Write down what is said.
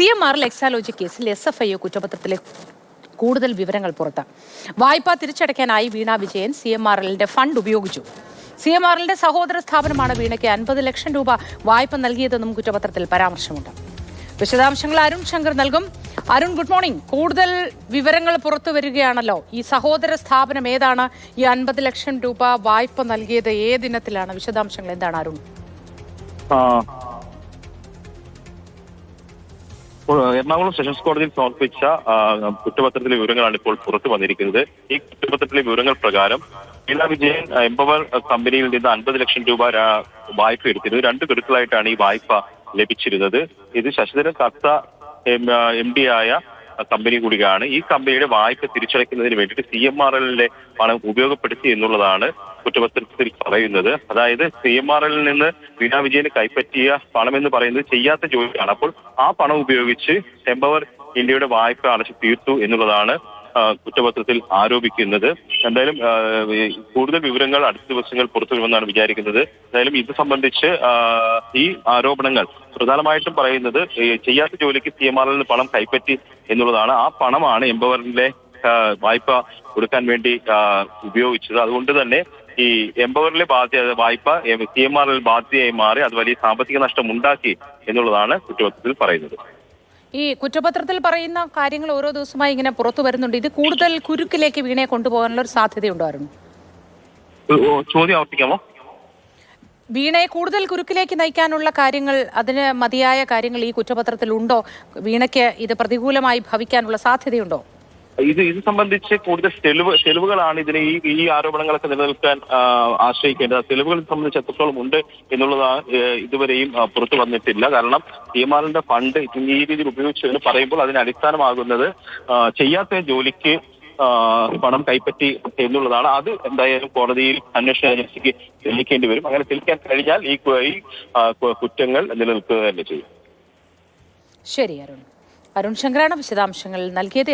C M ആറിൽ Exalogic കേസിൽ S F I കുറ്റപത്രത്തിലെ കൂടുതൽ വിവരങ്ങൾ പുറത്ത്. വായ്പ തിരിച്ചടയ്ക്കാനായി Veena Vijayan C M R എല്ലിന്റെ ഫണ്ട് ഉപയോഗിച്ചു. സി എം ആർ എല്ലിന്റെ സഹോദര സ്ഥാപനമാണ് വീണയ്ക്ക് അൻപത് ലക്ഷം രൂപ വായ്പ നൽകിയതെന്നും കുറ്റപത്രത്തിൽ പരാമർശമുണ്ട്. വിശദാംശങ്ങൾ അരുൺ ശങ്കർ നൽകും. Arun good morning. കൂടുതൽ വിവരങ്ങൾ പുറത്തു വരികയാണല്ലോ. ഈ സഹോദര സ്ഥാപനം ഏതാണ്? ഈ അൻപത് ലക്ഷം രൂപ വായ്പ നൽകിയത് ഏതിനത്തിലാണ്? വിശദാംശങ്ങൾ എന്താണ് അരുൺ? എറണാകുളം സെഷൻസ് കോടതിയിൽ സമർപ്പിച്ച കുറ്റപത്രത്തിലെ വിവരങ്ങളാണ് ഇപ്പോൾ പുറത്തു വന്നിരിക്കുന്നത്. ഈ കുറ്റപത്രത്തിലെ വിവരങ്ങൾ പ്രകാരം വീണ വിജയൻ എംപവർ കമ്പനിയിൽ നിന്ന് അൻപത് ലക്ഷം രൂപ വായ്പ എടുത്തിരുന്നു. രണ്ട് ഗഡുക്കളായിട്ടാണ് ഈ വായ്പ ലഭിച്ചിരുന്നത്. ഇത് ശശിധരൻ കർത്ത എം ഡി ആയ കമ്പനി കൂടിയാണ്. ഈ കമ്പനിയുടെ വായ്പ തിരിച്ചടയ്ക്കുന്നതിന് വേണ്ടിയിട്ട് സി എം ആർ എല്ലിന്റെ പണം ഉപയോഗപ്പെടുത്തി എന്നുള്ളതാണ് കുറ്റപത്രത്തിൽ പറയുന്നത്. അതായത് സി എം ആർ എല്ലിൽ നിന്ന് വീണ വിജയന് കൈപ്പറ്റിയ പണം എന്ന് പറയുന്നത് ചെയ്യാത്ത ജോലിയാണ്. അപ്പോൾ ആ പണം ഉപയോഗിച്ച് എംപവർ ഇന്ത്യയുടെ വായ്പ അടച്ചു തീർത്തു എന്നുള്ളതാണ് കുറ്റപത്രത്തിൽ ആരോപിക്കുന്നത്. എന്തായാലും കൂടുതൽ വിവരങ്ങൾ അടുത്ത ദിവസങ്ങൾ പുറത്തു വരുമെന്നാണ് വിചാരിക്കുന്നത്. എന്തായാലും ഇത് സംബന്ധിച്ച് ഈ ആരോപണങ്ങൾ പ്രധാനമായിട്ടും പറയുന്നത് ചെയ്യാത്ത ജോലിക്ക് സി എം ആർ എല്ലിന് പണം കൈപ്പറ്റി എന്നുള്ളതാണ്. ആ പണമാണ് എംപവറിലെ വായ്പ കൊടുക്കാൻ വേണ്ടി ഉപയോഗിച്ചത്. അതുകൊണ്ട് തന്നെ ഈ എംപവറിലെ ബാധ്യത വായ്പ സി എം ആറിൽ ബാധ്യതയായി മാറി അത് വലിയ സാമ്പത്തിക നഷ്ടം ഉണ്ടാക്കി എന്നുള്ളതാണ് കുറ്റപത്രത്തിൽ പറയുന്നത്. ഈ കുറ്റപത്രത്തിൽ പറയുന്ന കാര്യങ്ങൾ ഓരോ ദിവസമായി ഇങ്ങനെ പുറത്തു വരുന്നുണ്ട്. ഇത് കൂടുതൽ കുരുക്കിലേക്ക് വീണയെ കൊണ്ടുപോകാനുള്ള ഒരു സാധ്യതയുണ്ടായിരുന്നു. ഉണ്ടായിരുന്നു ചോദ്യം ആവർത്തിക്കാമോ? വീണയെ കൂടുതൽ കുരുക്കിലേക്ക് നയിക്കാനുള്ള കാര്യങ്ങൾ അതിന് മതിയായ കാര്യങ്ങൾ ഈ കുറ്റപത്രത്തിൽ ഉണ്ടോ വീണയ്ക്ക് ഇത് പ്രതികൂലമായി ഭവിക്കാനുള്ള സാധ്യതയുണ്ടോ? ഇത് ഇത് സംബന്ധിച്ച് കൂടുതൽ തെളിവ് തെളിവുകളാണ് ഇതിന് ഈ ഈ ആരോപണങ്ങളൊക്കെ നിലനിൽക്കാൻ ആശ്രയിക്കേണ്ടത്. തെളിവുകൾ സംബന്ധിച്ച് എത്രത്തോളം ഉണ്ട് എന്നുള്ളതാണ് ഇതുവരെയും പുറത്തു വന്നിട്ടില്ല. കാരണം തീമാലിന്റെ ഫണ്ട് ഈ രീതിയിൽ ഉപയോഗിച്ചു എന്ന് പറയുമ്പോൾ അതിന് അടിസ്ഥാനമാകുന്നത് ചെയ്യാത്ത ജോലിക്ക് പണം കൈപ്പറ്റി എന്നുള്ളതാണ്. അത് എന്തായാലും കോടതിയിൽ അന്വേഷണ ഏജൻസിക്ക് തെളിയിക്കേണ്ടി വരും. അങ്ങനെ തെളിയിക്കാൻ കഴിഞ്ഞാൽ ഈ കുറ്റങ്ങൾ നിലനിൽക്കുക തന്നെ ചെയ്യും. ശരി അരുൺ. അരുൺ ശങ്കറാണ് വിശദാംശങ്ങൾ നൽകിയത്.